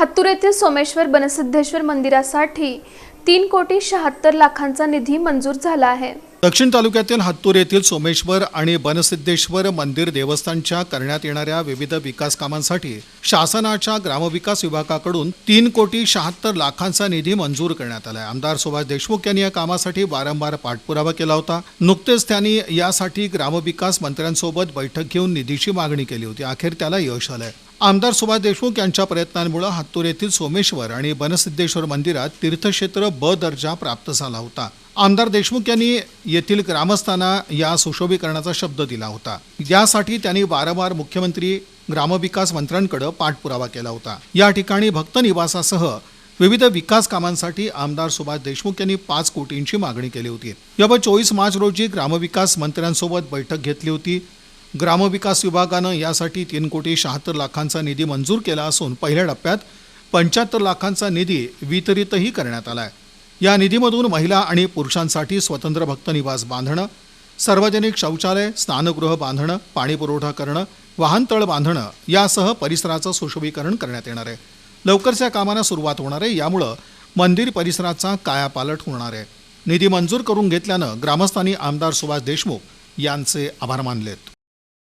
हत्तूर येथील सोमेश्वर बनसिद्धेश्वर मंदिरासाठी तीन कोटी शहात्तर लाखांचा निधी मंजूर झाला आहे. दक्षिण तालुक्यातील हत्तूर येथील सोमेश्वर आणि बनसिद्धेश्वर मंदिर देवस्थानच्या करण्यात येणाऱ्या विविध विकास कामांसाठी शासनाच्या ग्रामविकास विभागाकडून तीन कोटी शहात्तर लाखांचा निधी मंजूर करण्यात आला आहे आमदार सुभाष देशमुख यांनी या कामासाठी वारंवार पाठपुरावा केला होता. नुकतेच त्यांनी यासाठी ग्रामविकास मंत्र्यांसोबत बैठक घेऊन निधीची मागणी केली होती. अखेर त्याला यश आलंय. आमदार सुभाष देशमुख यांच्या प्रयत्नांमुळे हत्तूर येथील सोमेश्वर आणि बनसिद्धेश्वर मंदिरात तीर्थक्षेत्र ब दर्जा प्राप्त झाला होता. आमदार देशमुख यांनी येथील ग्रामस्थांना या सुशोभीकरणाचा शब्द दिला होता. यासाठी त्यांनी वारंवार मुख्यमंत्री ग्रामविकास मंत्र्यांकडे पाठपुरावा केला होता. या ठिकाणी भक्त निवासासह विविध विकास कामांसाठी आमदार सुभाष देशमुख यांनी पाच कोटींची मागणी केली होती. याबाबत चोवीस मार्च रोजी ग्रामविकास मंत्र्यांसोबत बैठक घेतली होती. ग्रामविकास विभागानं यासाठी तीन कोटी शहात्तर लाखांचा निधी मंजूर केला असून पहिल्या टप्प्यात पंच्याहत्तर लाखांचा निधी वितरितही करण्यात आला आहे. या निधीमधून महिला आणि पुरुषांसाठी स्वतंत्र भक्त निवास बांधणं सार्वजनिक शौचालय स्नानगृह बांधणं पाणीपुरवठा करणं वाहनतळ बांधणं यासह परिसराचं सुशोभीकरण करण्यात येणार आहे. लवकरच या कामांना सुरुवात होणार आहे. यामुळं मंदिर परिसराचा कायापालट होणार आहे. निधी मंजूर करून घेतल्यानं ग्रामस्थांनी आमदार सुभाष देशमुख यांचे आभार मानलेत.